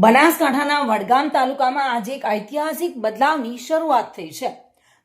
બનાસકાંઠાના વડગામ તાલુકામાં આજે એક ઐતિહાસિક બદલાવની શરૂઆત થઈ છે.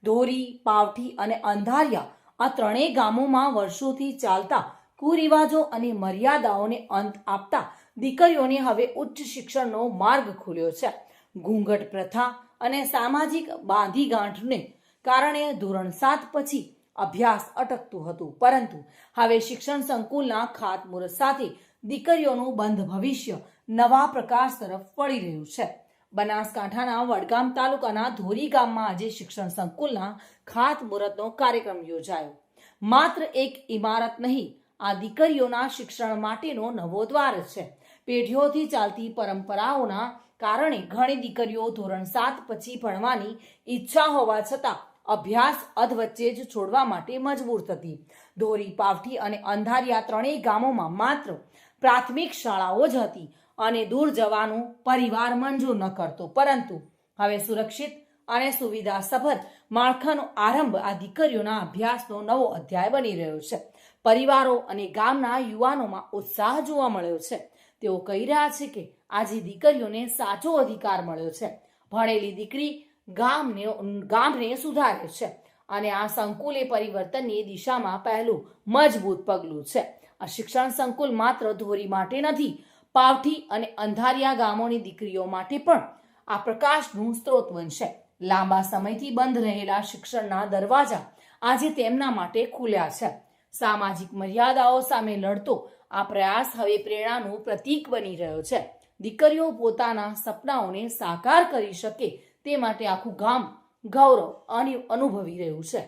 ધોરી, પાવઠી અને અંધારિયા આ ત્રણેય ગામોમાં વર્ષોથી ચાલતા કુરિવાજો અને મર્યાદાઓને અંત આપતા દીકરીઓને હવે ઉચ્ચ શિક્ષણનો માર્ગ ખુલ્યો છે. ઘૂંઘટ પ્રથા અને સામાજિક બાંધીગાંઠને કારણે ધોરણ સાત પછી અભ્યાસ અટકતું હતું. પરંતુ હવે શિક્ષણ સંકુલના ખાતમુહૂર્ત સાથે દીકરીઓનું બંધ ભવિષ્ય નવા પ્રકાશ તરફ વળી રહ્યું છે. બનાસકાંઠાના વડગામ તાલુકાના ધોરી ગામમાં આજે શિક્ષણ સંકુલના ખાતમુહૂર્તનો કાર્યક્રમ યોજાયો. માત્ર એક ઇમારત નહીં, આ દીકરીઓના શિક્ષણ માટેનો નવો દ્વાર છે. પેઢીઓથી ચાલતી પરંપરાઓના કારણે ઘણી દીકરીઓ ધોરણ સાત પછી ભણવાની ઈચ્છા હોવા છતાં અભ્યાસ અધવચ્ચે જ છોડવા માટે મજબૂર થતી. ધોરી, પાવઠી અને અંધારિયા ત્રણેય ગામોમાં માત્ર પ્રાથમિક શાળાઓ જ હતી અને દૂર જવાનું પરિવાર મંજૂર ન કરતો. પરંતુ હવે સુરક્ષિત અને સુવિધા સભર માળખાનો આરંભ આ દીકરીઓના અભ્યાસનો નવો અધ્યાય બની રહ્યો છે. પરિવારો અને ગામના યુવાનોમાં ઉત્સાહ જોવા મળ્યો છે. તેઓ કહી રહ્યા છે કે આજે દીકરીઓને સાચો અધિકાર મળ્યો છે. ભણેલી દીકરી ગામને ગામને સુધારે છે. અને આ સંકુલ એ પરિવર્તનની દિશામાં પહેલું મજબૂત પગલું છે. આ શિક્ષણ સંકુલ માત્ર ધોરી માટે નથી, પાવઠી અને અંધારિયા ગામોની દીકરીઓ માટે પણ આ પ્રકાશનું સ્ત્રોત બનશે. લાંબા સમયથી બંધ રહેલા શિક્ષણના દરવાજા આજે તેમના માટે ખુલ્યા છે. સામાજિક મર્યાદાઓ સામે લડતો આ પ્રયાસ હવે પ્રેરણાનું પ્રતીક બની રહ્યો છે. દીકરીઓ પોતાના સપનાઓને સાકાર કરી શકે તે માટે આખું ગામ ગૌરવ અનુ- અનુભવી રહ્યું છે.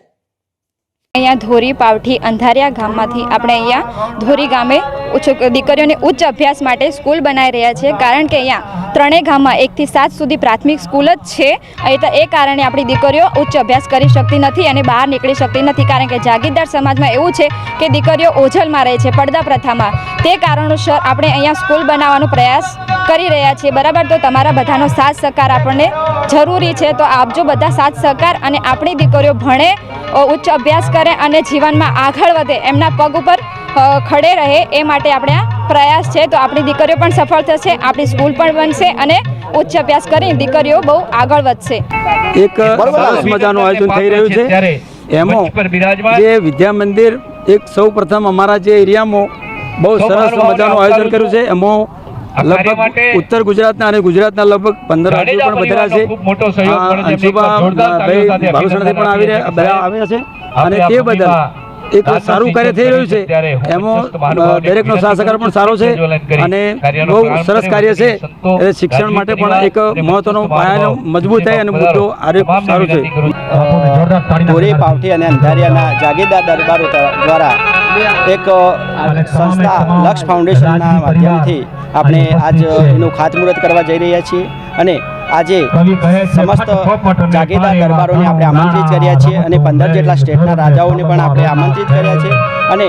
અહીંયા ધોરી પાવઠી અંધારિયા ગામમાંથી આપણે અહીંયા ધોરી ગામે દીકરીઓને ઉચ્ચ અભ્યાસ માટે સ્કૂલ બનાવી રહ્યા છે. કારણ કે અહીંયા ત્રણેય ગામમાં એકથી સાત સુધી પ્રાથમિક સ્કૂલ જ છે. એટલે એ કારણે આપણી દીકરીઓ ઉચ્ચ અભ્યાસ કરી શકતી નથી અને બહાર નીકળી શકતી નથી. કારણ કે જાગીરદાર સમાજમાં એવું છે કે દીકરીઓ ઓઝલમાં રહે છે પડદા પ્રથામાં. તે કારણોસર આપણે અહીંયા સ્કૂલ બનાવવાનો પ્રયાસ કરી રહ્યા છીએ. બરાબર? તો તમારા બધાનો સાથ સહકાર આપણને જરૂરી છે. તો આપજો બધા સાથ સહકાર અને આપણી દીકરીઓ ભણે ઉચ્ચ અભ્યાસ કરે અને જીવનમાં આગળ વધે, એમના પગ ઉપર ખડે રહે એ માટે આપણે આ પ્રયાસ છે. તો આપણી દીકરીઓ પણ સફળ થશે આપણી સ્કૂલ પણ બનશે અને ઉચ્ચ અભ્યાસ કરી દીકરીઓ બહુ આગળ વધશે. એક સરસ મજાનું આયોજન થઈ રહ્યું છે. એમાં જે વિદ્યા મંદિર એક સૌ પ્રથમ અમારા જે એરિયામાં બહુ સરસ મજાનું આયોજન કર્યું છે. એમાં લગભગ ઉત્તર ગુજરાતના અને ગુજરાતના લગભગ પંદર રાજ્યો પણ વધેલા છે. અંશુભાઈ ભાઈ ભાલુસણાથી પણ આવી રહ્યા બધા આવ્યા છે. અને તે બદલ એક સારું કાર્ય થઈ રહ્યું છે. એમાં દરેકનો સહકાર પણ સારો છે. અને બહુ સરસ કાર્ય છે. એટલે શિક્ષણ માટે પણ એક મહત્વનો પાયાનો મજબૂત થાય અને મુદ્દો આરોગ્ય સારો છે. પૂરી પાવઠી અને અંધારિયાના જાગીરદાર દરબારો દ્વારા એક સંસ્થા લક્ષ ફાઉન્ડેશનના માધ્યમથી આપણે આજ એનું ખાતમુહૂર્ત કરવા જઈ રહ્યા છીએ. અને આજે સમસ્ત જાગીરદાર દરબારોને આપણે આમંત્રિત કર્યા છીએ અને પંદર જેટલા સ્ટેટના રાજાઓને પણ આપણે આમંત્રિત કર્યા છે અને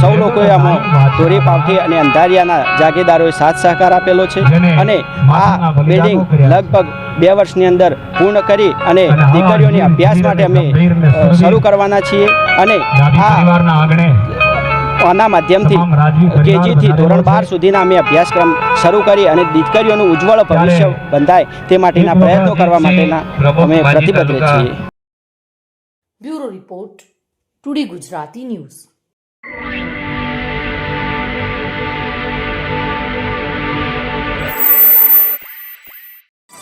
સૌ લોકોએ આમાં ધોરી પાવઠી અને અંધારિયાના જાગીરદારોએ સાથ સહકાર આપેલો છે અને આ બિલ્ડિંગ લગભગ બે વર્ષની અંદર પૂર્ણ કરી અને દીકરીઓની અભ્યાસ માટે અમે શરૂ કરવાના છીએ અને આ આના માધ્યમથી કેજીથી ધોરણ બાર સુધીના અમે અભ્યાસક્રમ શરૂ કરી અને દીકરીઓનું ઉજ્જવળ ભવિષ્ય બંધાય તે માટેના પ્રયત્નો કરવા માટેના અમે પ્રતિબદ્ધ છીએ. Bureau report today Gujarati news.